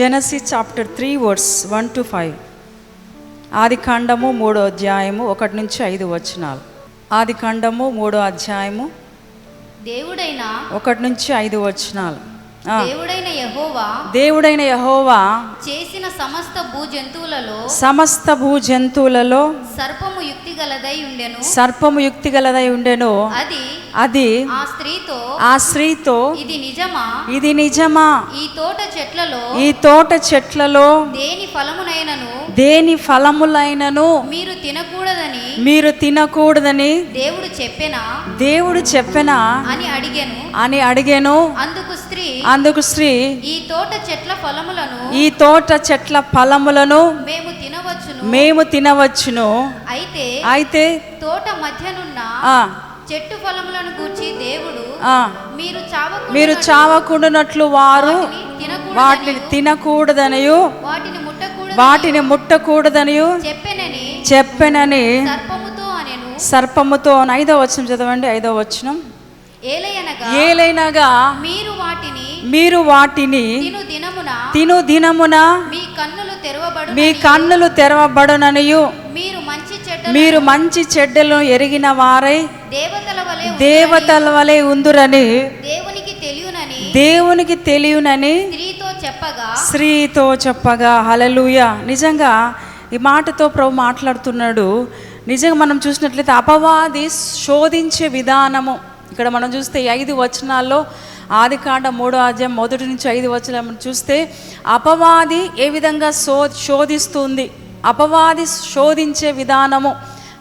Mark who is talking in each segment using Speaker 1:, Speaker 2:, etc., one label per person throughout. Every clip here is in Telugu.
Speaker 1: Genesis chapter three words one to five ఆది కాండము మూడో అధ్యాయము ఒకటి నుంచి ఐదు వచనాలు. ఆది కాండము మూడో అధ్యాయము
Speaker 2: దేవుడైన
Speaker 1: ఒకటి నుంచి ఐదు వచనాలు.
Speaker 2: దేవుడైన యహోవా
Speaker 1: దేవుడైన యహోవా
Speaker 2: చేసిన సమస్త భూ జంతువులలో
Speaker 1: సమస్త భూ జంతువులలో
Speaker 2: సర్పము యుక్తి గలదై ఉండెను.
Speaker 1: సర్పము యుక్తి గలదై ఉండెను.
Speaker 2: అది
Speaker 1: అది
Speaker 2: ఆ స్త్రీతో
Speaker 1: ఆ స్త్రీతో
Speaker 2: ఇది నిజమా?
Speaker 1: ఇది నిజమా?
Speaker 2: ఈ తోట చెట్లలో
Speaker 1: ఈ తోట చెట్లలో
Speaker 2: దేని ఫలమునైనను?
Speaker 1: దేని ఫలములైనను?
Speaker 2: మీరు తినకూడదని
Speaker 1: మీరు తినకూడదని
Speaker 2: దేవుడు చెప్పెనా?
Speaker 1: దేవుడు చెప్పెనా?
Speaker 2: అని అడిగాను.
Speaker 1: అని అడిగాను.
Speaker 2: అందుకు స్త్రీ
Speaker 1: అందుకు స్త్రీ
Speaker 2: ఈ తోట చెట్ల ఫలములను
Speaker 1: ఈ తోట చెట్ల ఫలములను
Speaker 2: మేము తినవచ్చును.
Speaker 1: మేము తినవచ్చును.
Speaker 2: అయితే
Speaker 1: అయితే
Speaker 2: తోట మధ్యనున్న చెట్టు ఫలములను గూర్చి దేవుడు మీరు చావకుండా
Speaker 1: మీరు చావకుండానట్లు వారు వాటిని
Speaker 2: తినకూడదని
Speaker 1: తినకూడదనియు.
Speaker 2: వాటిని ముట్టకూడదు
Speaker 1: వాటిని ముట్టకూడదనియు.
Speaker 2: చెప్పెనని
Speaker 1: చెప్పెనని
Speaker 2: సర్పముతో అనెను.
Speaker 1: సర్పముతో ఐదో వచనం చదవండి ఐదో వచనం.
Speaker 2: ఏలయనగా
Speaker 1: ఏలైనగా
Speaker 2: మీరు
Speaker 1: మీరు వాటిని
Speaker 2: తిను దినమున మీ కన్నులు తెరవబడు
Speaker 1: మీ కన్నులు తెరవబడుననియు.
Speaker 2: మీరు మంచి చెడ్డ
Speaker 1: మీరు మంచి చెడ్డలను ఎరిగిన వారై
Speaker 2: దేవతల వలె
Speaker 1: ఉందురని
Speaker 2: దేవునికి తెలియనని
Speaker 1: దేవునికి తెలియనని
Speaker 2: స్త్రీతో చెప్పగా
Speaker 1: స్త్రీతో చెప్పగా. హలలుయ నిజంగా ఈ మాటతో ప్రభు మాట్లాడుతున్నాడు. నిజంగా మనం చూసినట్లయితే అపవాది శోధించే విధానము. ఇక్కడ మనం చూస్తే ఐదు వచనాల్లో ఆది కాండ మూడో అధ్యాయం మొదటి నుంచి ఐదు వచ్చిన చూస్తే అపవాది ఏ విధంగా శో శోధిస్తుంది? అపవాది శోధించే విధానము.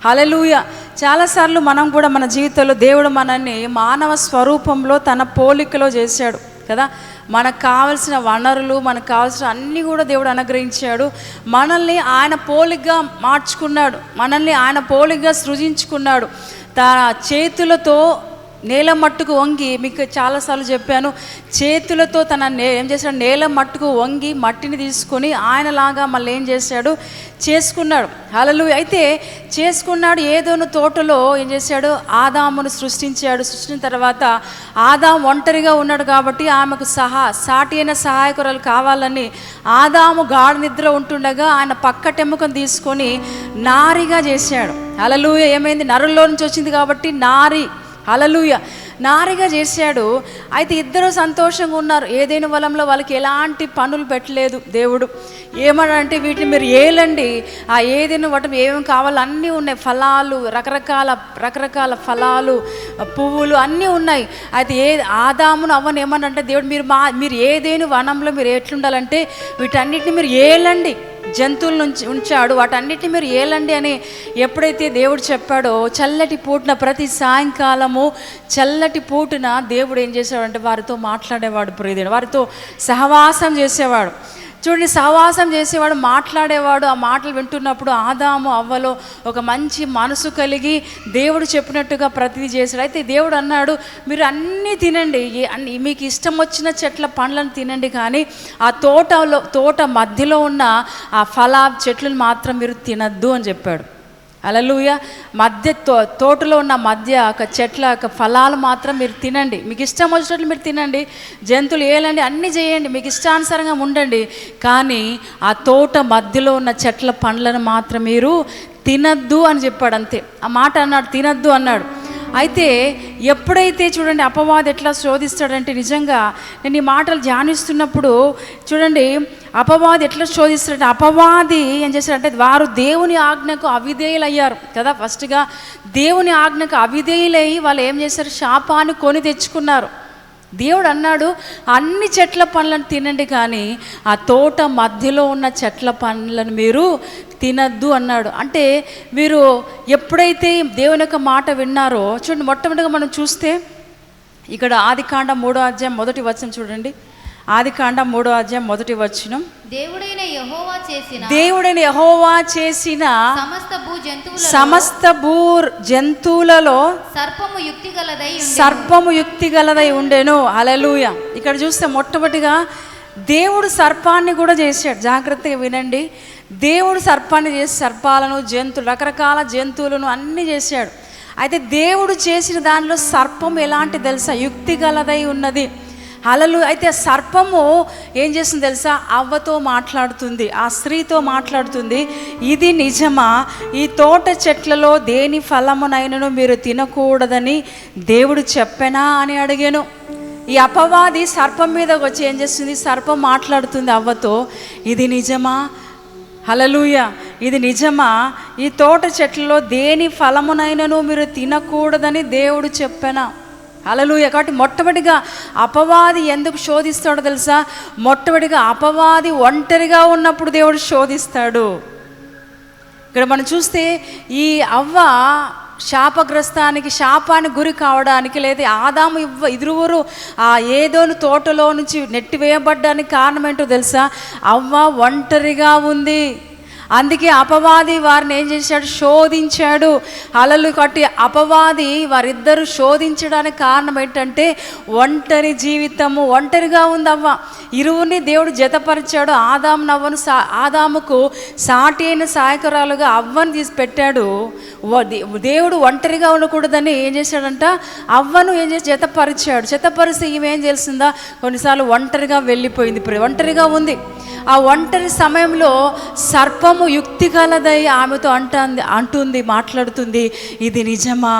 Speaker 1: హలలుయ చాలాసార్లు మనం కూడా మన జీవితంలో దేవుడు మనల్ని మానవ స్వరూపంలో తన పోలికలో చేశాడు కదా? మనకు కావలసిన వనరులు మనకు కావాల్సిన అన్నీ కూడా దేవుడు అనుగ్రహించాడు. మనల్ని ఆయన పోలిగ్గా మార్చుకున్నాడు. మనల్ని ఆయన పోలిగ్గా సృజించుకున్నాడు. తన చేతులతో నేల మట్టుకు వంగి మీకు చాలాసార్లు చెప్పాను చేతులతో తన నే ఏం చేశాడు? నేల మట్టుకు వంగి మట్టిని తీసుకొని ఆయనలాగా మళ్ళీ ఏం చేశాడు? చేసుకున్నాడు. అలలు అయితే చేసుకున్నాడు ఏదోను తోటలో ఏం చేశాడు? ఆదామును సృష్టించాడు. సృష్టించిన తర్వాత ఆదాం ఒంటరిగా ఉన్నాడు కాబట్టి ఆమెకు సహా సాటి అయిన సహాయకురాలు కావాలని ఆదాము గాఢ నిద్ర ఉంటుండగా ఆయన పక్కటెముకను తీసుకొని నారిగా చేశాడు. అలలుయ ఏమైంది? నరుల్లో నుంచి వచ్చింది కాబట్టి నారి హలలుయ నారిగా చేశాడు. అయితే ఇద్దరు సంతోషంగా ఉన్నారు. ఏదైనా వలంలో వాళ్ళకి ఎలాంటి పనులు పెట్టలేదు దేవుడు. ఏమనంటే వీటిని మీరు ఏలండి. ఆ ఏదైనా వాటి ఏమేమి కావాలో అన్నీ ఉన్నాయి. ఫలాలు రకరకాల రకరకాల ఫలాలు పువ్వులు అన్నీ ఉన్నాయి. అయితే ఏ ఆదామును అవ్వను ఏమనంటే దేవుడు మీరు మా మీరు ఏదైనా వనంలో మీరు ఎట్లుండాలంటే వీటన్నిటిని మీరు ఏలండి. జంతువుల నుంచి ఉంచాడు. వాటన్నిటిని మీరు ఏలండి అని ఎప్పుడైతే దేవుడు చెప్పాడో చల్లటి పూటన ప్రతి సాయంకాలము చల్లటి పూటన దేవుడు ఏం చేసేవాడంటే వారితో మాట్లాడేవాడు. ప్రియదేవుడు వారితో సహవాసం చేసేవాడు. చూడండి సహవాసం చేసేవాడు మాట్లాడేవాడు ఆ మాటలు వింటున్నప్పుడు ఆదాము అవ్వలో ఒక మంచి మనసు కలిగి దేవుడు చెప్పినట్టుగా ప్రతిదీ చేశాడు. అయితే దేవుడు అన్నాడు మీరు అన్నీ తినండి. అన్ని మీకు ఇష్టం వచ్చిన చెట్ల పండ్లను తినండి కానీ ఆ తోటలో తోట మధ్యలో ఉన్న ఆ ఫలా చెట్లను మాత్రం మీరు తినద్దు అని చెప్పాడు. అలలుయ మధ్య తో తోటలో ఉన్న మధ్య ఒక చెట్ల ఒక ఫలాలు మాత్రం మీరు తినండి. మీకు ఇష్టం వచ్చినట్లు మీరు తినండి. జంతువులు ఏలండి అన్నీ చేయండి. మీకు ఇష్టానుసారంగా ఉండండి. కానీ ఆ తోట మధ్యలో ఉన్న చెట్ల పండ్లను మాత్రం మీరు తినద్దు అని చెప్పాడు అంతే. ఆ మాట అన్నాడు తినద్దు అన్నాడు. అయితే ఎప్పుడైతే చూడండి అపవాది ఎట్లా శోధిస్తాడంటే నిజంగా నేను ఈ మాటలు ధ్యానిస్తున్నప్పుడు చూడండి అపవాది ఎట్లా శోధిస్తాడంటే అపవాది ఏం చేశాడంటే వారు దేవుని ఆజ్ఞకు అవిధేయులయ్యారు కదా ఫస్ట్గా దేవుని ఆజ్ఞకు అవిధేయులై వాళ్ళు ఏం చేశారు? శాపాన్ని కొని తెచ్చుకున్నారు. దేవుడు అన్నాడు అన్ని చెట్ల పండ్లను తినండి కానీ ఆ తోట మధ్యలో ఉన్న చెట్ల పండ్లను మీరు తినద్దు అన్నాడు. అంటే మీరు ఎప్పుడైతే దేవుని యొక్క మాట విన్నారో చూడండి మొట్టమొదటిగా మనం చూస్తే ఇక్కడ ఆదికాండ మూడో అధ్యాయం మొదటి వచనం చూడండి. ఆదికాండ మూడో అధ్యాయం మొదటి వచనం.
Speaker 2: దేవుడైన యహోవా చేసిన
Speaker 1: దేవుడైన యహోవా చేసిన
Speaker 2: సమస్త భూ జంతువుల
Speaker 1: సమస్త భూ జంతువులలో
Speaker 2: సర్పము యుక్తి గలదై.
Speaker 1: సర్పము యుక్తి గలదై ఉండెను. అలలుయ ఇక్కడ చూస్తే మొట్టమొదటిగా దేవుడు సర్పాన్ని కూడా చేశాడు. జాగ్రత్తగా వినండి. దేవుడు సర్పాన్ని చేసి సర్పాలను జంతువులు రకరకాల జంతువులను అన్నీ చేశాడు. అయితే దేవుడు చేసిన దానిలో సర్పం ఎలాంటి తెలుసా? యుక్తి గలదై ఉన్నది. అలలు అయితే సర్పము ఏం చేస్తుంది తెలుసా? అవ్వతో మాట్లాడుతుంది ఆ స్త్రీతో మాట్లాడుతుంది. ఇది నిజమా? ఈ తోట చెట్లలో దేని ఫలమునైనను మీరు తినకూడదని దేవుడు చెప్పెనా అని అడిగాను. ఈ అపవాది సర్పం మీదకి వచ్చి ఏం చేస్తుంది? సర్పం మాట్లాడుతుంది అవ్వతో. ఇది నిజమా? హలలుయ ఇది నిజమా? ఈ తోట చెట్లలో దేని ఫలమునైనను మీరు తినకూడదని దేవుడు చెప్పెనా? అలలుయ కాబట్టి మొట్టమొదటిగా అపవాది ఎందుకు శోధిస్తాడో తెలుసా? మొట్టమొదటిగా అపవాది ఒంటరిగా ఉన్నప్పుడు దేవుడు శోధిస్తాడు. ఇక్కడ మనం చూస్తే ఈ అవ్వ శాపగ్రస్తానికి శాపానికి గురి కావడానికి లేదా ఆదాము ఇవ్వ ఇరువురు ఆ ఏదోని తోటలో నుంచి నెట్టివేయబడ్డానికి కారణం ఏంటో తెలుసా? అవ్వ ఒంటరిగా ఉంది. అందుకే అపవాది వారిని ఏం చేశాడు? శోధించాడు. అలలు కట్టి అపవాది వారిద్దరూ శోధించడానికి కారణం ఏంటంటే ఒంటరి జీవితము. ఒంటరిగా ఉంది అవ్వ ఇరువుని దేవుడు జతపరిచాడు. ఆదాము నవ్వను సా ఆదాముకు సాటి అయిన సహాయకురాలుగా అవ్వను తీసి పెట్టాడు. దేవుడు ఒంటరిగా ఉండకూడదని ఏం చేశాడంట? అవ్వను ఏం చేసి జతపరిచాడు. జతపరిస్తే ఈమె ఏం తెలిసిందా కొన్నిసార్లు ఒంటరిగా వెళ్ళిపోయింది. ఇప్పుడు ఒంటరిగా ఉంది. ఆ ఒంటరి సమయంలో సర్పం సర్పము యుక్తి కలదై ఆమెతో అంటుంది అంటుంది మాట్లాడుతుంది ఇది నిజమా?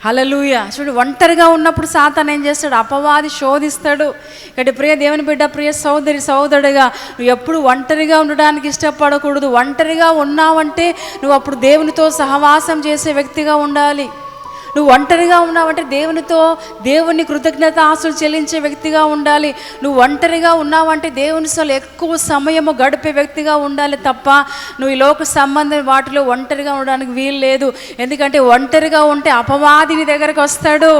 Speaker 1: హలలుయ చూడు ఒంటరిగా ఉన్నప్పుడు సాతాన్ ఏం చేస్తాడు? అపవాది శోధిస్తాడు. ఇక్కడ ప్రియ దేవుని బిడ్డ ప్రియ సోదరి సోదరుడుగా నువ్వు ఎప్పుడు ఒంటరిగా ఉండడానికి ఇష్టపడకూడదు. ఒంటరిగా ఉన్నావంటే నువ్వు అప్పుడు దేవునితో సహవాసం చేసే వ్యక్తిగా ఉండాలి. నువ్వు ఒంటరిగా ఉన్నావంటే దేవునితో దేవుని కృతజ్ఞత ఆశలు చెల్లించే వ్యక్తిగా ఉండాలి. నువ్వు ఒంటరిగా ఉన్నావంటే దేవుని సలు ఎక్కువ సమయము గడిపే వ్యక్తిగా ఉండాలి తప్ప నువ్వు ఈ లోక సంబంధం వాటిలో ఒంటరిగా ఉండడానికి వీలు లేదు. ఎందుకంటే ఒంటరిగా ఉంటే అపవాది నీ దగ్గరకు వస్తాడు.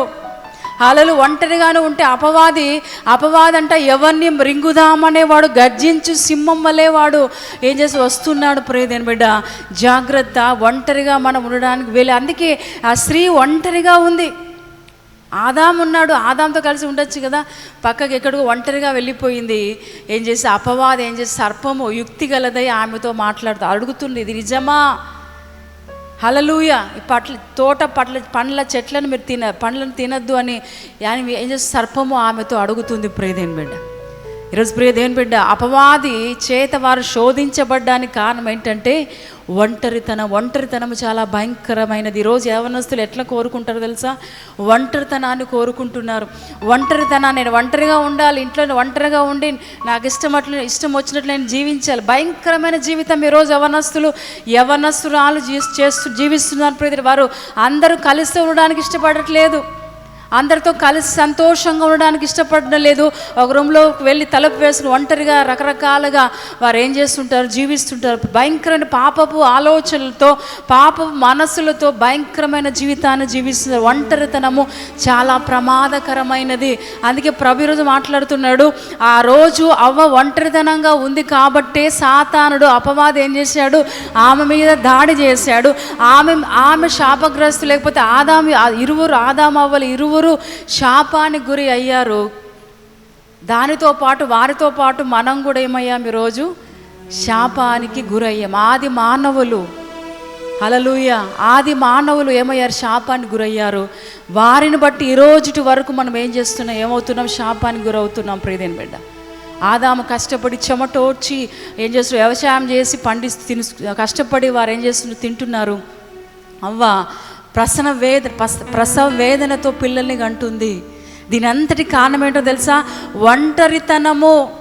Speaker 1: అలలు ఒంటరిగానే ఉంటే అపవాది అపవాది అంటే ఎవరిని మృంగుదామనేవాడు గర్జించు సింహం వలేవాడు ఏం చేసి వస్తున్నాడు ప్రేదేని బిడ్డ? జాగ్రత్త ఒంటరిగా మనం ఉండడానికి వెళ్ళి అందుకే ఆ స్త్రీ ఒంటరిగా ఉంది. ఆదాం ఉన్నాడు ఆదాంతో కలిసి ఉండొచ్చు కదా. పక్కకి ఎక్కడికో ఒంటరిగా వెళ్ళిపోయింది. ఏం చేసి అపవాద ఏం చేసి సర్పము యుక్తి గలదై ఆమెతో మాట్లాడుతూ అడుగుతుంది ఇది నిజమా? హలలుయ ఈ పట్ల తోట పట్ల పండ్ల చెట్లను మీరు తిన పండ్లను తినద్దు అని అని ఏం చేస్తే సర్పము ఆమెతో అడుగుతుంది ప్రేదేని బిడ్డ. ఈరోజు ప్రియదేని బిడ్డ అపవాది చేత వారు శోధించబడ్డానికి కారణం ఏంటంటే ఒంటరితనం. ఒంటరితనం చాలా భయంకరమైనది. ఈరోజు యవనస్తులు ఎట్లా కోరుకుంటారు తెలుసా? ఒంటరితనాన్ని కోరుకుంటున్నారు. ఒంటరితనాన్ని నేను ఒంటరిగా ఉండాలి ఇంట్లో ఒంటరిగా ఉండి నాకు ఇష్టం అట్లా ఇష్టం వచ్చినట్లు నేను జీవించాలి. భయంకరమైన జీవితం ఈరోజు యవనస్తులు యవనస్తురాలు జీ చేస్తూ జీవిస్తున్నారు. ప్రతి వారు అందరూ కలిసి ఉండడానికి ఇష్టపడట్లేదు. అందరితో కలిసి సంతోషంగా ఉండడానికి ఇష్టపడడం లేదు. ఒక రూమ్లో వెళ్ళి తలుపు వేసుకుని ఒంటరిగా రకరకాలుగా వారు ఏం చేస్తుంటారు? జీవిస్తుంటారు. భయంకరమైన పాపపు ఆలోచనలతో పాపపు మనస్సులతో భయంకరమైన జీవితాన్ని జీవిస్తున్నారు. ఒంటరితనము చాలా ప్రమాదకరమైనది. అందుకే ప్రభు ఈరోజు మాట్లాడుతున్నాడు ఆ రోజు అవ్వ ఒంటరితనంగా ఉంది కాబట్టే సాతానుడు అపవాదం ఏం చేశాడు? ఆమె మీద దాడి చేశాడు. ఆమె ఆమె శాపగ్రస్తు లేకపోతే ఆదాము ఇరువురు ఆదామవ్వలు ఇరువురు నలుగురు శాపానికి గురి అయ్యారు దానితో పాటు వారితో పాటు మనం కూడా ఏమయ్యాం ఈరోజు? శాపానికి గురయ్యాం ఆది మానవులు హలలుయ ఆది మానవులు ఏమయ్యారు? శాపానికి గురయ్యారు వారిని బట్టి ఈ రోజుటి వరకు మనం ఏం చేస్తున్నాం? ఏమవుతున్నాం? శాపానికి గురవుతున్నాం ప్రియదేని బిడ్డ ఆదాము కష్టపడి చెమటోడ్చి ఏం చేస్తున్నారు వ్యవసాయం చేసి పండిస్తూ తిను కష్టపడి వారు ఏం చేస్తున్నారు? తింటున్నారు. అవ్వ ప్రసన వేద ప్రస- ప్రసవ వేదనతో పిల్లల్ని అంటుంది దీని అంతటి కారణం ఏంటో తెలుసా? ఒంటరితనము.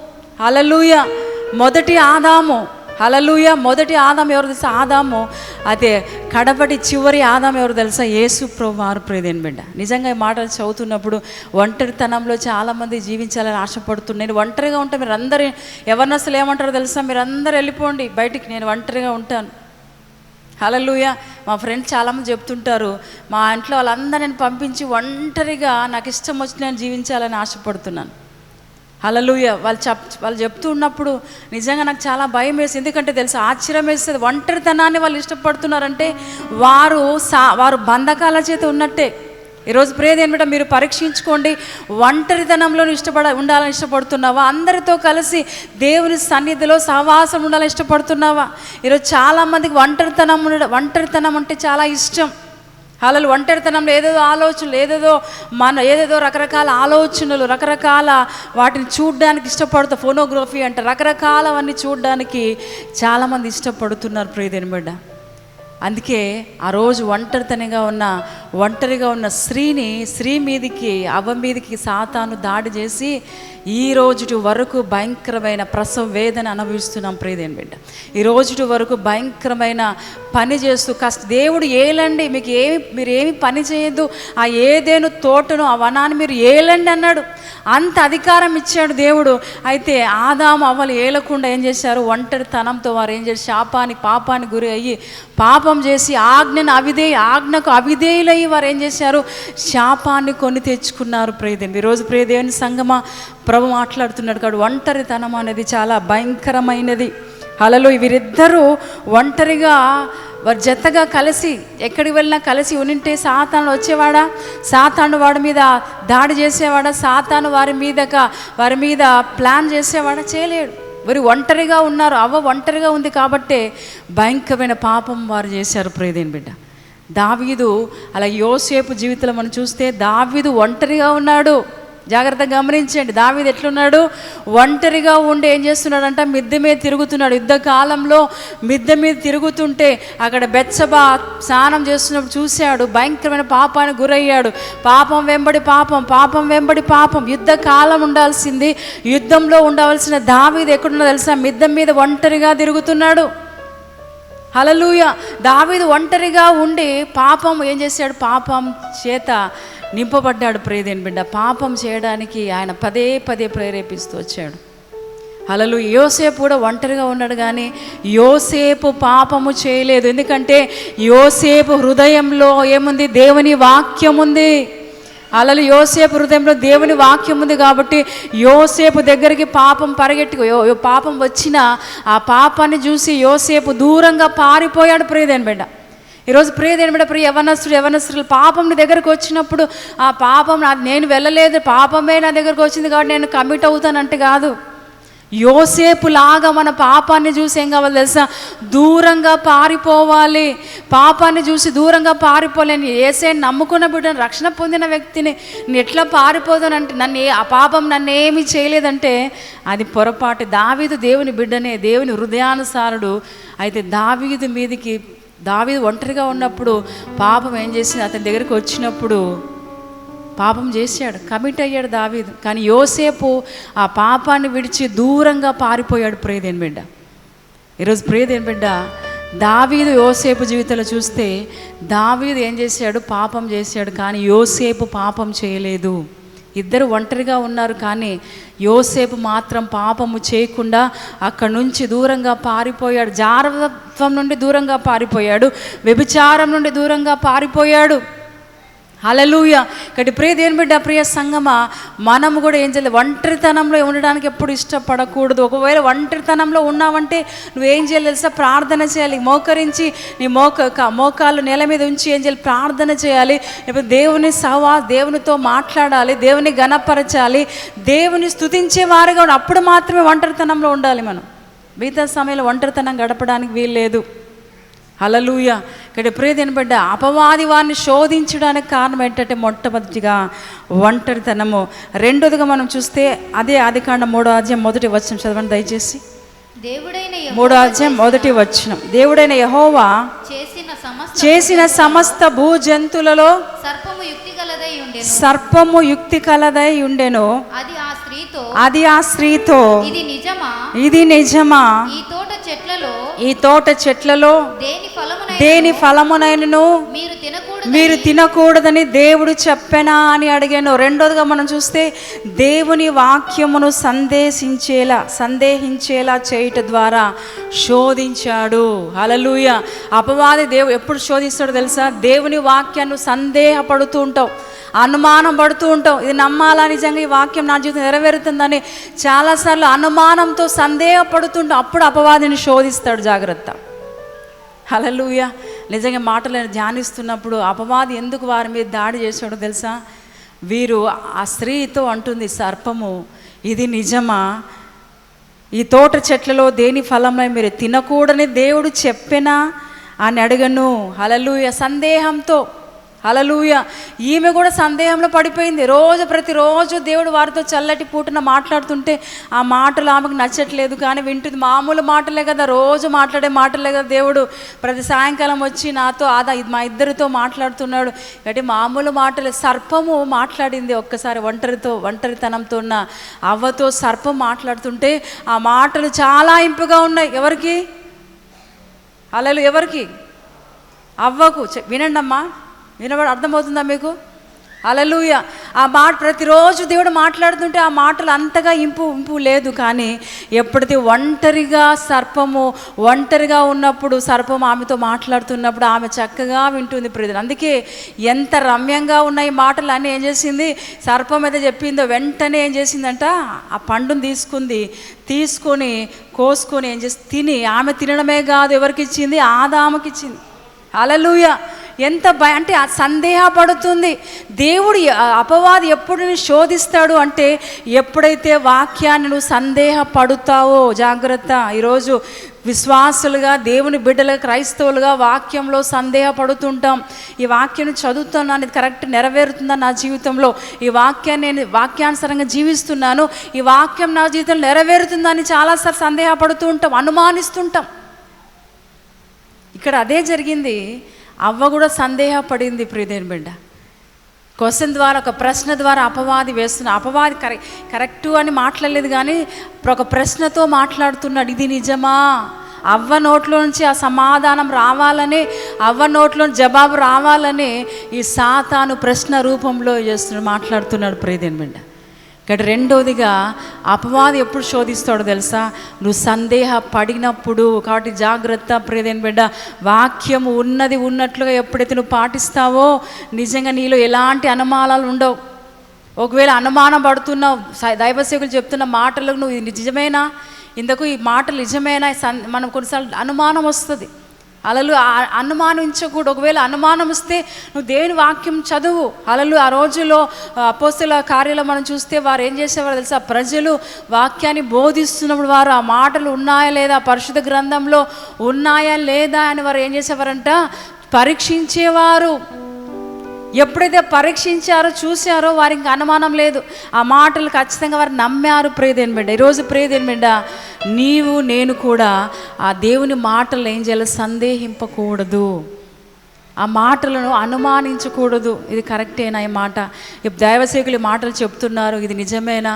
Speaker 1: అలలుయ మొదటి ఆదాము. అలలుయ మొదటి ఆదాం ఎవరు తెలుసా? ఆదాము. అదే కడపటి చివరి ఆదాం ఎవరు తెలుసా? యేసు ప్రభు వారు బిడ్డ. నిజంగా ఈ మాటలు చదువుతున్నప్పుడు ఒంటరితనంలో చాలామంది జీవించాలని ఆశపడుతున్నాను నేను ఒంటరిగా ఉంటే. మీరు అందరూ ఎవరిని అసలు ఏమంటారో తెలుసా? మీరు అందరూ వెళ్ళిపోండి. బయటికి నేను ఒంటరిగా ఉంటాను. హలలుయ మా ఫ్రెండ్స్ చాలామంది చెప్తుంటారు మా ఇంట్లో వాళ్ళందరూ నేను పంపించి ఒంటరిగా నాకు ఇష్టం వచ్చి నేను జీవించాలని ఆశపడుతున్నాను. హలలుయ వాళ్ళు చెప్ వాళ్ళు చెప్తూ ఉన్నప్పుడు నిజంగా నాకు చాలా భయం వేసి ఎందుకంటే తెలుసు ఆశ్చర్యం వేస్తుంది ఒంటరితనాన్ని వాళ్ళు ఇష్టపడుతున్నారంటే వారు సా వారు బంధకాల చేత ఉన్నట్టే. ఈరోజు ప్రేది ఏమిటో మీరు పరీక్షించుకోండి. ఒంటరితనంలో ఇష్టపడ ఉండాలని ఇష్టపడుతున్నావా? అందరితో కలిసి దేవుని సన్నిధిలో సహవాసం ఉండాలని ఇష్టపడుతున్నావా? ఈరోజు చాలామందికి ఒంటరితనం ఉండడం ఒంటరితనం అంటే చాలా ఇష్టం. అలలు ఒంటరితనంలో ఏదేదో ఆలోచనలు ఏదేదో మన ఏదేదో రకరకాల ఆలోచనలు రకరకాల వాటిని చూడడానికి ఇష్టపడుతూ ఫోనోగ్రఫీ అంటే రకరకాలవన్నీ చూడడానికి చాలామంది ఇష్టపడుతున్నారు ప్రియదేని బిడ్డ అందుకే ఆ రోజు ఒంటరితనంగా ఉన్న ఒంటరిగా ఉన్న స్త్రీని స్త్రీ మీదికి అవ్వ మీదికి సాతాను దాడి చేసి ఈ రోజుటి వరకు భయంకరమైన ప్రసవ వేదన అనుభవిస్తున్నాం ప్రియదేని బిడ్డ. ఈ రోజుటి వరకు భయంకరమైన పని చేస్తూ కష్ట దేవుడు ఏలండి మీకు ఏమి మీరు ఏమి పని చేయొద్దు ఆ ఏదేను తోటను ఆ వనాన్ని మీరు ఏలండి అన్నాడు. అంత అధికారం ఇచ్చాడు దేవుడు. అయితే ఆదాము అవ్వలు ఏలకుండా ఏం చేశారు? ఒంటరితనంతో వారు ఏం చేశారు? శాపానికి పాపానికి గురి అయ్యి పాప చేసి ఆజ్ఞను అవిధేయ ఆజ్ఞకు అవిధేయులయ్యి వారు ఏం చేశారు? శాపాన్ని కొని తెచ్చుకున్నారు ప్రియదేవి. ఈరోజు ప్రియదేవుని సంగమ ప్రభు మాట్లాడుతున్నాడు కాడు ఒంటరితనం అనేది చాలా భయంకరమైనది. అలలో వీరిద్దరూ ఒంటరిగా వారు జతగా కలిసి ఎక్కడికి వెళ్ళినా కలిసి ఉనింటే సాతాను వచ్చేవాడా? సాతాను వాడి మీద దాడి చేసేవాడా? సాతాను వారి మీదగా వారి మీద ప్లాన్ చేసేవాడా? చేయలేడు. వారు ఒంటరిగా ఉన్నారు అవ్వ ఒంటరిగా ఉంది కాబట్టే భయంకరమైన పాపం వారు చేశారు ప్రియదేని బిడ్డ. దావీదు అలా యోసేపు జీవితంలో మనం చూస్తే దావీదు ఒంటరిగా ఉన్నాడు. జాగ్రత్తగా గమనించండి. దావీది ఎట్లున్నాడు? ఒంటరిగా ఉండి ఏం చేస్తున్నాడంట? మిద్దె మీద తిరుగుతున్నాడు. యుద్ధ కాలంలో మిద్దె మీద తిరుగుతుంటే అక్కడ బెచ్చబా స్నానం చేస్తున్నప్పుడు చూశాడు. భయంకరమైన పాపానికి గురయ్యాడు. పాపం వెంబడి పాపం పాపం వెంబడి పాపం. యుద్ధ కాలం ఉండాల్సింది. యుద్ధంలో ఉండవలసిన దావీది ఎక్కడున్నా తెలుసా? మిద్దె మీద ఒంటరిగా తిరుగుతున్నాడు. హలలుయ దావీది ఒంటరిగా ఉండి పాపం ఏం చేశాడు? పాపం చేత నింపబడ్డాడు ప్రేదేని బిడ్డ. పాపం చేయడానికి ఆయన పదే పదే ప్రేరేపిస్తూ వచ్చాడు. అలలు యోసేపు కూడా ఒంటరిగా ఉన్నాడు కానీ యోసేపు పాపము చేయలేదు. ఎందుకంటే యోసేపు హృదయంలో ఏముంది? దేవుని వాక్యం ఉంది. అలలు యోసేపు హృదయంలో దేవుని వాక్యం ఉంది కాబట్టి యోసేపు దగ్గరికి పాపం పరిగెట్టుకు పాపం వచ్చిన ఆ పాపాన్ని చూసి యోసేపు దూరంగా పారిపోయాడు ప్రియదేని బిడ్డ. ఈరోజు ప్రియదేని బిడ్డ ప్రియ యవనస్తుడు యవనస్తులు పాపం నీ దగ్గరకు వచ్చినప్పుడు ఆ పాపం నా నేను వెళ్ళలేదు పాపమే నా దగ్గరకు వచ్చింది కాబట్టి నేను కమిట్ అవుతానంటే కాదు. యోసేపు లాగా మన పాపాన్ని చూసి ఏం కావాలి తెలుసా? దూరంగా పారిపోవాలి. పాపాన్ని చూసి దూరంగా పారిపోలేని ఏసే నమ్ముకున్న బిడ్డను రక్షణ పొందిన వ్యక్తిని నేను ఎట్లా పారిపోదానంటే నన్ను ఏ- ఆ పాపం నన్ను ఏమీ చేయలేదంటే అది పొరపాటు. దావీదు దేవుని బిడ్డనే దేవుని హృదయానుసారుడు అయితే దావీదు మీదికి దావీదు ఒంటరిగా ఉన్నప్పుడు పాపం ఏం చేసింది? అతని దగ్గరికి వచ్చినప్పుడు పాపం చేశాడు. కమిట్ అయ్యాడు దావీదు. కానీ యోసేపు ఆ పాపాన్ని విడిచి దూరంగా పారిపోయాడు ప్రియదేని బిడ్డ. ఈరోజు ప్రియదేని బిడ్డ దావీదు యోసేపు జీవితంలో చూస్తే దావీదు ఏం చేశాడు? పాపం చేశాడు. కానీ యోసేపు పాపం చేయలేదు. ఇద్దరు ఒంటరిగా ఉన్నారు కానీ యోసేపు మాత్రం పాపము చేయకుండా అక్కడి నుంచి దూరంగా పారిపోయాడు. జారత్వం నుండి దూరంగా పారిపోయాడు. వ్యభిచారం నుండి దూరంగా పారిపోయాడు. హలలుయ ఇక్కడ ప్రియ దేని బిడ్డ ప్రియ సంగమ మనము కూడా ఏం చేయలేదు ఒంటరితనంలో ఉండడానికి ఎప్పుడు ఇష్టపడకూడదు. ఒకవేళ ఒంటరితనంలో ఉన్నావంటే నువ్వేం చేయాలి తెలుసా? ప్రార్థన చేయాలి. మోకరించి నీ మోక మోకాలు నేల మీద ఉంచి ఏం చేయాలి? ప్రార్థన చేయాలి. లేకపోతే దేవుని సవా దేవునితో మాట్లాడాలి. దేవుని గణపరచాలి దేవుని స్థుతించే వారుగా అప్పుడు మాత్రమే ఒంటరితనంలో ఉండాలి మనం. మిగతా సమయంలో ఒంటరితనం గడపడానికి వీల్లేదు. హలలుయ ఇక్కడ ప్రియదేని బిడ్డ అపవాది వారిని శోధించడానికి కారణం ఏంటంటే మొట్టమొదటిగా ఒంటరితనము. రెండోదిగా మనం చూస్తే అదే ఆదికాండ మూడో అధ్యాయం మొదటి వచ్చిన చదవండి దయచేసి.
Speaker 2: దేవుడైన
Speaker 1: మూడో అధ్యాయం మొదటి వచ్చిన దేవుడైన యహోవా
Speaker 2: చేసిన సమస్త
Speaker 1: చేసిన సమస్త భూజంతులలో
Speaker 2: సర్పము యుక్తి గలదై ఉండెను.
Speaker 1: సర్పము యుక్తి కలదై ఉండెను.
Speaker 2: అది ఆ స్త్రీతో
Speaker 1: అది ఆ స్త్రీతో.
Speaker 2: ఇది నిజమా?
Speaker 1: ఇది నిజమా?
Speaker 2: ఈ తోట చెట్లలో
Speaker 1: ఈ తోట చెట్లలో
Speaker 2: దేని ఫలమునై
Speaker 1: దేని ఫలమునైనను?
Speaker 2: మీరు తినకూడదు
Speaker 1: మీరు తినకూడదని దేవుడు చెప్పెనా అని అడిగాను. రెండోదిగా మనం చూస్తే దేవుని వాక్యమును సందేశించేలా సందేహించేలా చేయుట ద్వారా శోధించాడు. హలలుయ అపవాది దేవు ఎప్పుడు శోధిస్తాడో తెలుసా? దేవుని వాక్యాన్ని సందేహపడుతూ ఉంటావు. అనుమానం పడుతూ ఉంటాం. ఇది నమ్మాలా నిజంగా ఈ వాక్యం నా జీవితం నెరవేరుతుందని? చాలాసార్లు అనుమానంతో సందేహపడుతుంటాం. అప్పుడు అపవాదిని శోధిస్తాడు జాగ్రత్త. హలలుయ నిజంగా మాటలను ధ్యానిస్తున్నప్పుడు అపవాది ఎందుకు వారి మీద దాడి చేశాడో తెలుసా? వీరు ఆ స్త్రీతో అంటుంది సర్పము ఇది నిజమా? ఈ తోట చెట్లలో దేని ఫలమై మీరు తినకూడని దేవుడు చెప్పెనా? అని అడగను. హలలుయ సందేహంతో హలలుయ ఈమె కూడా సందేహంలో పడిపోయింది. రోజు ప్రతిరోజు దేవుడు వారితో చల్లటి పూటన మాట్లాడుతుంటే ఆ మాటలు ఆమెకు నచ్చట్లేదు. కానీ వింటుంది. మామూలు మాటలే కదా. రోజు మాట్లాడే మాటలే కదా దేవుడు. ప్రతి సాయంకాలం వచ్చి నాతో ఆదా ఇది మా ఇద్దరితో మాట్లాడుతున్నాడు. కాబట్టి మామూలు మాటలు. సర్పము మాట్లాడింది ఒక్కసారి ఒంటరితో ఒంటరితనంతో ఉన్న అవ్వతో సర్పం మాట్లాడుతుంటే ఆ మాటలు చాలా ఇంపుగా ఉన్నాయి. ఎవరికి? అలలు ఎవరికి? అవ్వకు. వినండమ్మా. వినబడి అర్థమవుతుందా మీకు? అలలుయ. ఆ మాట ప్రతిరోజు దేవుడు మాట్లాడుతుంటే ఆ మాటలు అంతగా ఇంపు ఇంపు లేదు కానీ ఎప్పుడైతే ఒంటరిగా సర్పము ఒంటరిగా ఉన్నప్పుడు సర్పం ఆమెతో మాట్లాడుతున్నప్పుడు ఆమె చక్కగా వింటుంది ప్రజలు. అందుకే ఎంత రమ్యంగా ఉన్నాయి మాటలు అన్నీ ఏం చేసింది? సర్పం మీద చెప్పిందో వెంటనే ఏం చేసిందంట? ఆ పండును తీసుకుంది. తీసుకొని కోసుకొని ఏం చేసి తిని. ఆమె తినడమే కాదు ఎవరికి ఇచ్చింది? ఆదామకి ఇచ్చింది. అలలుయ. ఎంత భయ అంటే సందేహపడుతుంది. దేవుడు అపవాది ఎప్పుడు నిన్ను శోధిస్తాడు అంటే ఎప్పుడైతే వాక్యాన్ని నువ్వు సందేహపడుతావో జాగ్రత్త. ఈరోజు విశ్వాసులుగా దేవుని బిడ్డలుగా క్రైస్తవులుగా వాక్యంలో సందేహపడుతుంటాం. ఈ వాక్యాన్ని చదువుతున్నాను ఇది కరెక్ట్ నెరవేరుతుందా నా జీవితంలో? ఈ వాక్యాన్ని నేను వాక్యానుసరంగా జీవిస్తున్నాను. ఈ వాక్యం నా జీవితంలో నెరవేరుతుందా అని చాలాసార్లు సందేహపడుతూ ఉంటాం అనుమానిస్తుంటాం. ఇక్కడ అదే జరిగింది. అవ్వ కూడా సందేహపడింది ప్రియదేని బిడ్డ. క్వశ్చన్ ద్వారా ఒక ప్రశ్న ద్వారా అపవాది వేస్తున్న అపవాది కరె కరెక్టు అని మాట్లాడలేదు కానీ ఒక ప్రశ్నతో మాట్లాడుతున్నాడు ఇది నిజమా? అవ్వ నోట్లో నుంచి ఆ సమాధానం రావాలని అవ్వ నోట్లో జవాబు రావాలని ఈ సాతాను ప్రశ్న రూపంలో చేస్తున్నాడు మాట్లాడుతున్నాడు ప్రియదేని బిడ్డ. ఇక్కడ రెండోదిగా అపవాది ఎప్పుడు శోధిస్తాడో తెలుసా? నువ్వు సందేహ పడినప్పుడు కాబట్టి జాగ్రత్త ప్రియదేని బిడ్డ వాక్యము ఉన్నది ఉన్నట్లుగా ఎప్పుడైతే నువ్వు పాటిస్తావో నిజంగా నీలో ఎలాంటి అనుమానాలు ఉండవు. ఒకవేళ అనుమానం పడుతున్నావు దైవసేకులు చెప్తున్న మాటలకు నువ్వు ఇది నిజమేనా? ఇందుకు ఈ మాటలు నిజమేనా? సన్ మనం కొన్నిసార్లు అనుమానం వస్తుంది. అలలు అనుమానించకూడదు. ఒకవేళ అనుమానం వస్తే నువ్వు దేవుని వాక్యం చదువు. అలలు ఆ రోజుల్లో అపోస్తుల కార్యాలు మనం చూస్తే వారు ఏం చేసేవారు తెలుసా? ప్రజలు వాక్యాన్ని బోధిస్తున్నప్పుడు వారు ఆ మాటలు ఉన్నాయా లేదా పరిశుద్ధ గ్రంథంలో ఉన్నాయా లేదా అని వారు ఏం చేసేవారంట? పరీక్షించేవారు. ఎప్పుడైతే పరీక్షించారో చూశారో వారికి అనుమానం లేదు. ఆ మాటలు ఖచ్చితంగా వారు నమ్మారు. ప్రియదేని బిడ్డ ఈరోజు ప్రియదేని బిడ్డ నీవు నేను కూడా ఆ దేవుని మాటలు ఏం చేయాలి? సందేహింపకూడదు. ఆ మాటలను అనుమానించకూడదు. ఇది కరెక్టేనా ఈ మాట? ఇప్పుడు దైవసేకులు ఈ మాటలు చెప్తున్నారు. ఇది నిజమేనా?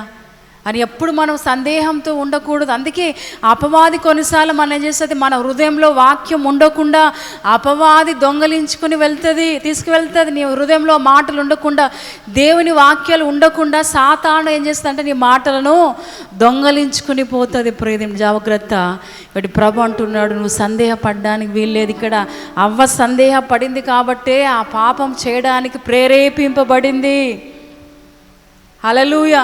Speaker 1: అని ఎప్పుడు మనం సందేహంతో ఉండకూడదు. అందుకే అపవాది కొన్నిసార్లు మనం ఏం చేస్తుంది? మన హృదయంలో వాక్యం ఉండకుండా అపవాది దొంగలించుకుని వెళ్తుంది తీసుకువెళ్తుంది. నీ హృదయంలో మాటలు ఉండకుండా దేవుని వాక్యాలు ఉండకుండా సాతాను ఏం చేస్తుందంటే నీ మాటలను దొంగలించుకుని పోతుంది. ప్రేదం జాగ్రత్త. ఇటు ప్రభు అంటున్నాడు నువ్వు సందేహపడడానికి వీల్లేదు. ఇక్కడ అవ్వ సందేహపడింది కాబట్టే ఆ పాపం చేయడానికి ప్రేరేపింపబడింది. హలలుయ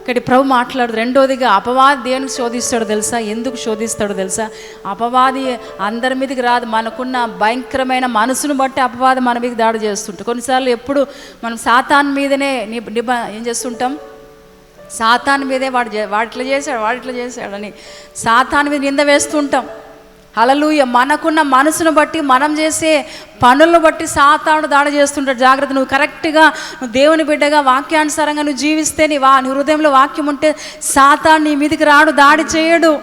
Speaker 1: ఇక్కడ ప్రభు మాట్లాడు రెండోదిగా అపవాది దేనికి శోధిస్తాడో తెలుసా? ఎందుకు శోధిస్తాడో తెలుసా? అపవాది అందరి మీదకి రాదు. మనకున్న భయంకరమైన మనసును బట్టి అపవాది మన మీద దాడి చేస్తుంటాం కొన్నిసార్లు ఎప్పుడు మనం సాతాన్ మీదనే నిబ ఏం చేస్తుంటాం? సాతాన్ మీదే వాడు చే- చేశాడు వాడిట్లా చేశాడని సాతాన్ మీద నింద వేస్తుంటాం. అలలుయ మనకున్న మనసును బట్టి మనం చేసే పనులను బట్టి సాతాను దాడి చేస్తుంటాడు. జాగ్రత్త నువ్వు కరెక్ట్గా నువ్వు దేవుని బిడ్డగా వాక్యానుసారంగా నువ్వు జీవిస్తే నీ వా నీ హృదయంలో వాక్యం ఉంటే సాతాను నీ మీదకి రాడు దాడి చేయడు.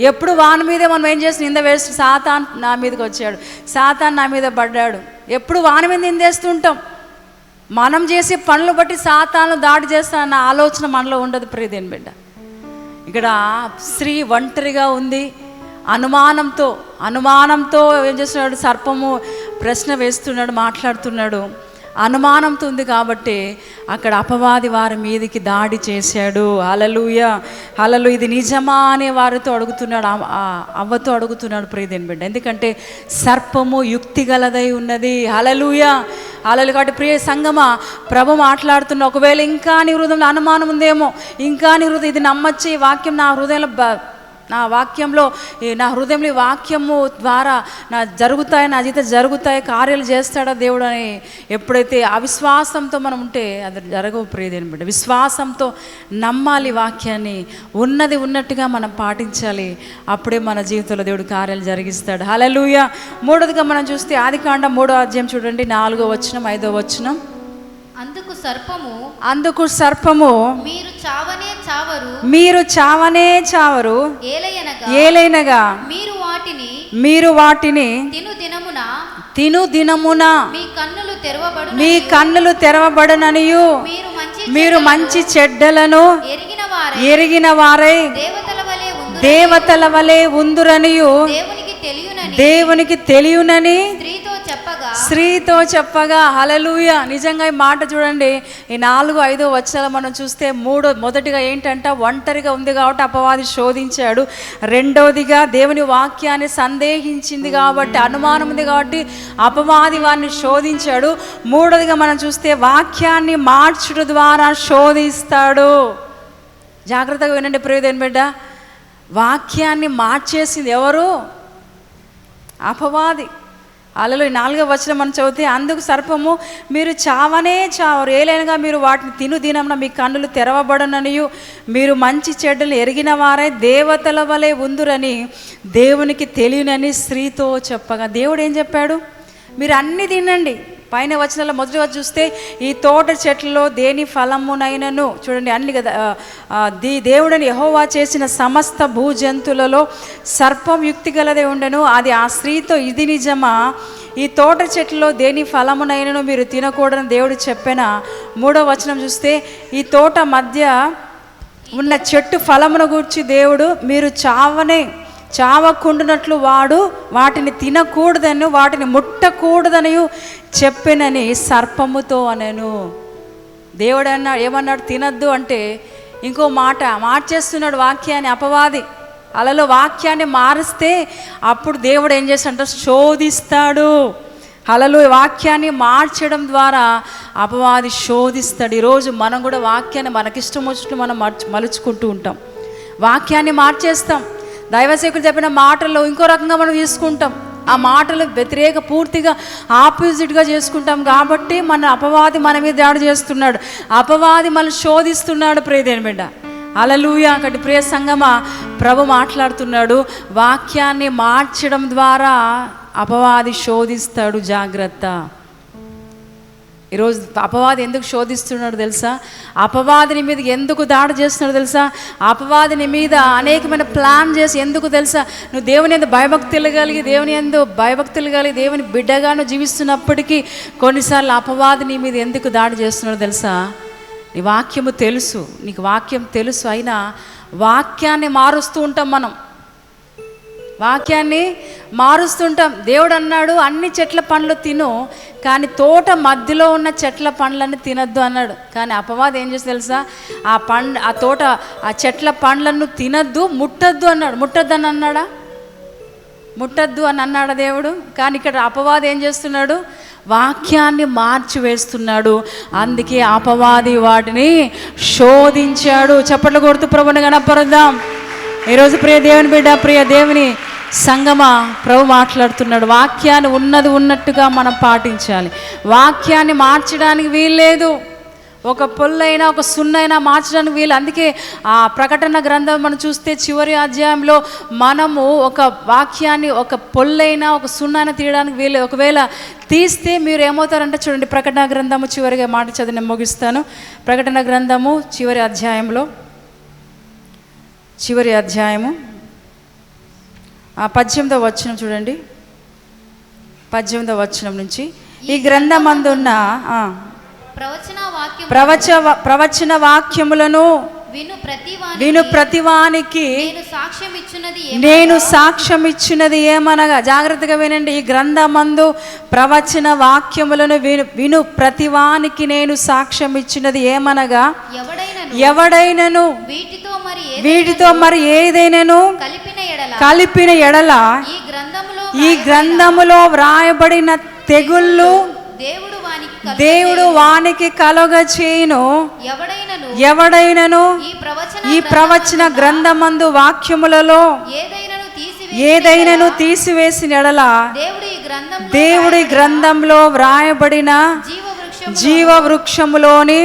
Speaker 1: ఎప్పుడు వాని మీదే మనం ఏం చేసి నింద వేస్తు సాతాన్ నా మీదకి వచ్చాడు. సాతాన్ నా మీద పడ్డాడు. ఎప్పుడు వాని మీద నిందేస్తుంటాం? మనం చేసే పనులు బట్టి సాతాను దాడి చేస్తానన్న ఆలోచన మనలో ఉండదు ప్రియదేని బిడ్డ. ఇక్కడ స్త్రీ ఒంటరిగా ఉంది. అనుమానంతో అనుమానంతో ఏం చేస్తున్నాడు? సర్పము ప్రశ్న వేస్తున్నాడు మాట్లాడుతున్నాడు. అనుమానంతో ఉంది కాబట్టి అక్కడ అపవాది వారి మీదకి దాడి చేశాడు. అలలుయ అలలు ఇది నిజమా అనే వారితో అడుగుతున్నాడు అవ్వతో అడుగుతున్నాడు ప్రియదేని బిడ్డ. ఎందుకంటే సర్పము యుక్తి గలదై ఉన్నది. అలలుయ అలలు కాబట్టి ప్రియ సంగమా ప్రభు మాట్లాడుతున్న ఒకవేళ ఇంకా నీ హృదయంలో అనుమానం ఉందేమో ఇంకా నీ హృదయం ఇది నమ్మచ్చి ఈ వాక్యం నా హృదయంలో బ- నా వాక్యంలో ఈ నా హృదయంలో వాక్యము ద్వారా నా జరుగుతాయి నా జీవితం జరుగుతాయి కార్యాలు చేస్తాడా దేవుడు అని ఎప్పుడైతే అవిశ్వాసంతో మనం ఉంటే అది జరగవు ప్రియదేని బిడ్డ. విశ్వాసంతో నమ్మాలి వాక్యాన్ని. ఉన్నది ఉన్నట్టుగా మనం పాటించాలి. అప్పుడే మన జీవితంలో దేవుడు కార్యాలు జరిగిస్తాడు. హలలుయ మూడోదిగా మనం చూస్తే ఆదికాండం మూడో అధ్యాయం చూడండి. నాలుగో వచనం ఐదో వచనం.
Speaker 2: అందుకు సర్పము
Speaker 1: అందుకు సర్పము
Speaker 2: మీరు చావనే చావరు
Speaker 1: మీరు చావనే చావరు
Speaker 2: ఏలయనగా
Speaker 1: ఏలైనగా
Speaker 2: మీరు వాటిని
Speaker 1: మీరు వాటిని
Speaker 2: తిను దినమున
Speaker 1: తిను దినమున
Speaker 2: మీ కన్నులు తెరవబడు
Speaker 1: మీ కన్నులు తెరవబడననియు.
Speaker 2: మీరు మంచి
Speaker 1: చెడ్డలను
Speaker 2: ఎరిగిన వారే
Speaker 1: ఎరిగిన వారై
Speaker 2: దేవతల వలె
Speaker 1: దేవతల వలె ఉందురనియు.
Speaker 2: దేవునికి తెలియనని
Speaker 1: దేవునికి తెలియనని
Speaker 2: స్త్రీతో చెప్పగా
Speaker 1: స్త్రీతో చెప్పగా హలలుయ నిజంగా ఈ మాట చూడండి ఈ నాలుగు ఐదు వచ్చాల మనం చూస్తే మూడో మొదటిగా ఏంటంట ఒంటరిగా ఉంది కాబట్టి అపవాది శోధించాడు. రెండవదిగా దేవుని వాక్యాన్ని సందేహించింది కాబట్టి అనుమానం ఉంది కాబట్టి అపవాది వారిని శోధించాడు. మూడోదిగా మనం చూస్తే వాక్యాన్ని మార్చుట ద్వారా శోధిస్తాడు. జాగ్రత్తగా వినండి ప్రియదేని బిడ్డ. వాక్యాన్ని మార్చేసింది ఎవరు? అపవాది. అలలో నాలుగో వచ్చిన మనం చదివితే అందుకు సర్పము మీరు చావనే చావరు. ఏలైనగా మీరు వాటిని తిను దినమున మీ కన్నులు తెరవబడననియు. మీరు మంచి చెడ్డలు ఎరిగిన వారే దేవతల వలె ఉందురని దేవునికి తెలియనని స్త్రీతో చెప్పగా. దేవుడు ఏం చెప్పాడు? మీరు అన్ని తినండి. పైన వచనాల మొదటి వచ్చి చూస్తే ఈ తోట చెట్లలో దేని ఫలమునైనను చూడండి అన్ని కదా ది దేవుడని యహోవా చేసిన సమస్త భూజంతులలో సర్పం యుక్తి గలదే ఉండను. అది ఆ స్త్రీతో ఇది నిజమా? ఈ తోట చెట్లలో దేని ఫలమునైనను మీరు తినకూడదని దేవుడు చెప్పిన మూడో వచనం చూస్తే ఈ తోట మధ్య ఉన్న చెట్టు ఫలమును గూర్చి దేవుడు మీరు చావనే చావకుండునట్లు వాడు వాటిని తినకూడదని వాటిని ముట్టకూడదని చెప్పినని సర్పముతో అనను. దేవుడు అన్నా ఏమన్నాడు? తినద్దు అంటే ఇంకో మాట మార్చేస్తున్నాడు వాక్యాన్ని అపవాది. అలలో వాక్యాన్ని మారిస్తే అప్పుడు దేవుడు ఏం చేస్తాడంటే? శోధిస్తాడు. అలలో వాక్యాన్ని మార్చడం ద్వారా అపవాది శోధిస్తాడు. ఈరోజు మనం కూడా వాక్యాన్ని మనకిష్టం వచ్చినట్టు మనం మర్చు మలుచుకుంటూ ఉంటాం. వాక్యాన్ని మార్చేస్తాం. దైవసేకులు చెప్పిన మాటల్లో ఇంకో రకంగా మనం తీసుకుంటాం ఆ మాటలు వ్యతిరేక పూర్తిగా ఆపోజిట్గా చేసుకుంటాం కాబట్టి మన అపవాది మన మీద దాడి చేస్తున్నాడు. అపవాది మనం శోధిస్తున్నాడు ప్రియదేని బిడ్డ. అలలుయ అక్కడి ప్రియ సంగమా ప్రభు మాట్లాడుతున్నాడు. వాక్యాన్ని మార్చడం ద్వారా అపవాది శోధిస్తాడు జాగ్రత్త. ఈరోజు అపవాది ఎందుకు శోధిస్తున్నాడు తెలుసా? అపవాదిని మీద ఎందుకు దాడి చేస్తున్నాడు తెలుసా? అపవాదిని మీద అనేకమైన ప్లాన్ చేసి ఎందుకు తెలుసా? నువ్వు దేవుని ఎందు భయభక్తులు కలిగి దేవుని ఎందు భయభక్తులు కలిగి దేవుని బిడ్డగా నువ్వు జీవిస్తున్నప్పటికీ కొన్నిసార్లు అపవాది నీ మీద ఎందుకు దాడి చేస్తున్నాడు తెలుసా? నీ వాక్యము తెలుసు. నీకు వాక్యం తెలుసు అయినా వాక్యాన్ని మారుస్తూ ఉంటాం మనం. వాక్యాన్ని మారుస్తుంటాం. దేవుడు అన్నాడు అన్ని చెట్ల పండ్లు తిను కానీ తోట మధ్యలో ఉన్న చెట్ల పండ్లను తినద్దు అన్నాడు. కానీ అపవాదం ఏం చేసి తెలుసా? ఆ పండ్ ఆ తోట ఆ చెట్ల పండ్లను తినద్దు ముట్టద్దు అన్నాడు. ముట్టద్దు అని అన్నాడా? ముట్టద్దు అని అన్నాడు దేవుడు? కానీ ఇక్కడ అపవాదం ఏం చేస్తున్నాడు? వాక్యాన్ని మార్చి వేస్తున్నాడు అందుకే అపవాది వాటిని శోధించాడు. చప్పట్లు కొడుతూ ప్రభుని గణపరుద్దాం. ఈరోజు ప్రియ దేవుని బిడ్డ ప్రియ దేవుని సంగమా ప్రభు మాట్లాడుతున్నాడు. వాక్యాన్ని ఉన్నది ఉన్నట్టుగా మనం పాటించాలి. వాక్యాన్ని మార్చడానికి వీల్లేదు. ఒక పొల్లైనా ఒక సున్నైనా మార్చడానికి వీలు. అందుకే ఆ ప్రకటన గ్రంథం మనం చూస్తే చివరి అధ్యాయంలో మనము ఒక వాక్యాన్ని ఒక పొల్లైనా ఒక సున్నైనా తీయడానికి వీలు. ఒకవేళ తీస్తే మీరు ఏమవుతారంటే చూడండి ప్రకటన గ్రంథము చివరిగా మాట చదివి నేను ముగిస్తాను. ప్రకటన గ్రంథము చివరి అధ్యాయంలో. చివరి అధ్యాయము. ఆ పద్దెనిమిదో వచనం చూడండి. పద్దెనిమిదో వచనం నుంచి. ఈ గ్రంథమందున్న
Speaker 2: ప్రవచన
Speaker 1: ప్రవచన వాక్యములను
Speaker 2: విను ప్రతి
Speaker 1: విను ప్రతివానికి
Speaker 2: నేను సాక్ష్యం
Speaker 1: ఇచ్చినది ఏమనగా? జాగ్రత్తగా వినండి. ఈ గ్రంథమందు ప్రవచన వాక్యములను విను విను ప్రతివానికి నేను సాక్ష్యం ఇచ్చినది ఏమనగా
Speaker 2: ఎవడైనను వీటితో
Speaker 1: వీటితో మరి ఏదైనాను
Speaker 2: కలిపిన ఎడల
Speaker 1: కలిపిన ఎడల
Speaker 2: ఈ గ్రంథములో
Speaker 1: ఈ గ్రంథములో వ్రాయబడిన తెగుళ్ళు
Speaker 2: దేవుడు వానికి కలుగ
Speaker 1: దేవుడు వానికి కలుగ చేయును
Speaker 2: ఎవడైనను? ఈ ప్రవచన
Speaker 1: గ్రంథమందు వాక్యములలో
Speaker 2: ఏదైనను తీసివేసి
Speaker 1: ఏదైనను తీసివేసిన ఎడల
Speaker 2: దేవుడు
Speaker 1: గ్రంథంలో వ్రాయబడిన
Speaker 2: జీవ
Speaker 1: వృక్షములోని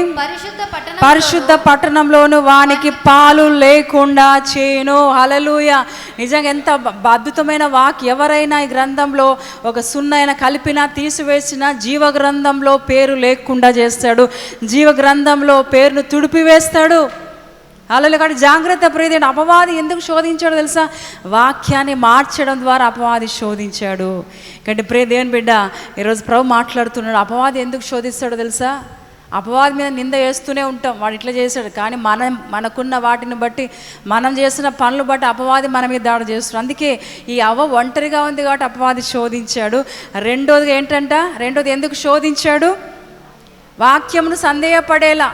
Speaker 2: పరిశుద్ధ
Speaker 1: పట్టణంలోను వానికి పాలు లేకుండా చేయను హలలుయ నిజంగా ఎంత అద్భుతమైన వాక్. ఎవరైనా ఈ గ్రంథంలో ఒక సున్నైన కలిపినా తీసివేసిన జీవ గ్రంథంలో పేరు లేకుండా చేస్తాడు. జీవ గ్రంథంలో పేరును తుడిపివేస్తాడు. అలా కానీ జాగ్రత్త ప్రియదేవుడు. అపవాది ఎందుకు శోధించాడు తెలుసా? వాక్యాన్ని మార్చడం ద్వారా అపవాది శోధించాడు. కంటే ప్రియ బిడ్డ ఈరోజు ప్రభు మాట్లాడుతున్నాడు. అపవాది ఎందుకు శోధిస్తాడో తెలుసా? అపవాది మీద నింద వేస్తూనే ఉంటాం. వాడు ఇట్లా చేశాడు. కానీ మనం మనకున్న వాటిని బట్టి మనం చేసిన పనులు బట్టి అపవాది మన మీద దాడి చేస్తున్నాడు. అందుకే ఈ అవ్వ ఒంటరిగా ఉంది కాబట్టి అపవాది శోధించాడు. రెండోది ఏంటంట? రెండోది ఎందుకు శోధించాడు? వాక్యమును సందేహపడేలా.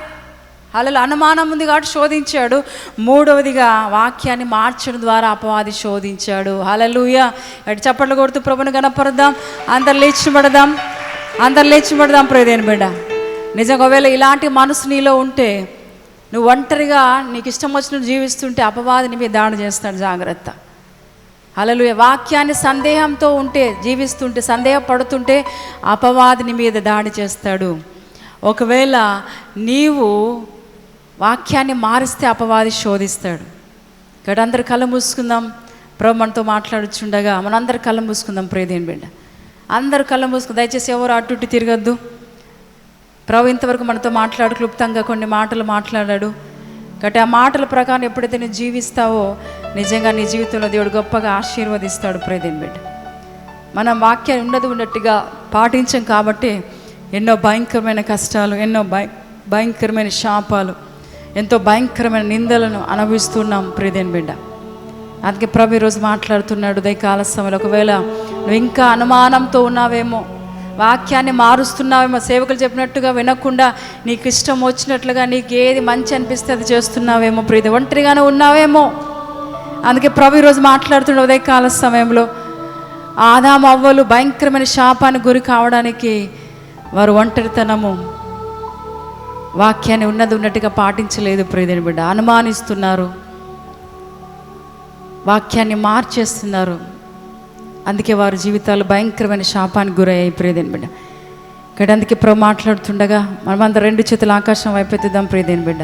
Speaker 1: అలా అనుమానం ఉంది కాబట్టి శోధించాడు. మూడవదిగా వాక్యాన్ని మార్చడం ద్వారా అపవాది శోధించాడు. హలలుయ అటు చప్పట్లు కొడుతూ ప్రభుని కనపడదాం అందరు లేచిపడదాం అందరు లేచిపడదాం ప్రియదేని బిడ్డ. నిజంగా ఒకవేళ ఇలాంటి మనసు నీలో ఉంటే నువ్వు ఒంటరిగా నీకు ఇష్టం వచ్చినట్టు జీవిస్తుంటే అపవాదిని మీద దాడి చేస్తాడు జాగ్రత్త. అలలు వాక్యాన్ని సందేహంతో ఉంటే జీవిస్తుంటే సందేహపడుతుంటే అపవాదిని మీద దాడి చేస్తాడు. ఒకవేళ నీవు వాక్యాన్ని మారిస్తే అపవాది శోధిస్తాడు. ఇక్కడ అందరు కళ్ళు మూసుకుందాం. ప్రభు మనతో మాట్లాడుచుండగా మనందరు కళ్ళు మూసుకుందాం. ప్రేదేని బిడ్డ. అందరు కళ్ళు మూసుకుందాం దయచేసి ఎవరు అటు ఇటు తిరగద్దు. ప్రభు ఇంతవరకు మనతో మాట్లాడు క్లుప్తంగా కొన్ని మాటలు మాట్లాడాడు. కాబట్టి ఆ మాటల ప్రకారం ఎప్పుడైతే నువ్వు జీవిస్తావో నిజంగా నీ జీవితంలో దేవుడు గొప్పగా ఆశీర్వదిస్తాడు ప్రేదేని బిడ్డ. మనం వాక్యాన్ని ఉండదు ఉన్నట్టుగా పాటించం కాబట్టి ఎన్నో భయంకరమైన కష్టాలు ఎన్నో భయ భయంకరమైన శాపాలు ఎంతో భయంకరమైన నిందలను అనుభవిస్తున్నాం ప్రేదేని బిడ్డ. అందుకే ప్రభు ఈరోజు మాట్లాడుతున్నాడు దయకాల సమయంలో. ఒకవేళ నువ్వు ఇంకా అనుమానంతో ఉన్నావేమో వాక్యాన్ని మారుస్తున్నావేమో సేవకులు చెప్పినట్టుగా వినకుండా నీకు ఇష్టం వచ్చినట్లుగా నీకు ఏది మంచి అనిపిస్తే అది చేస్తున్నావేమో ప్రీతి. ఒంటరిగానే ఉన్నావేమో. అందుకే ప్రభు ఈరోజు మాట్లాడుతున్న ఉదయకాల సమయంలో ఆదాం అవ్వలు భయంకరమైన శాపానికి గురి కావడానికి వారు ఒంటరితనము వాక్యాన్ని ఉన్నది ఉన్నట్టుగా పాటించలేదు ప్రియదేని బిడ్డ. అనుమానిస్తున్నారు. వాక్యాన్ని మార్చేస్తున్నారు. అందుకే వారి జీవితాలు భయంకరమైన శాపానికి గురయ్యాయి ప్రియదేని బిడ్డ. ఇక్కడ అందుకే ప్రభు మాట్లాడుతుండగా మనమందరం రెండు చేతులు ఆకాశం వైపెత్తుదాం ప్రియదేని బిడ్డ.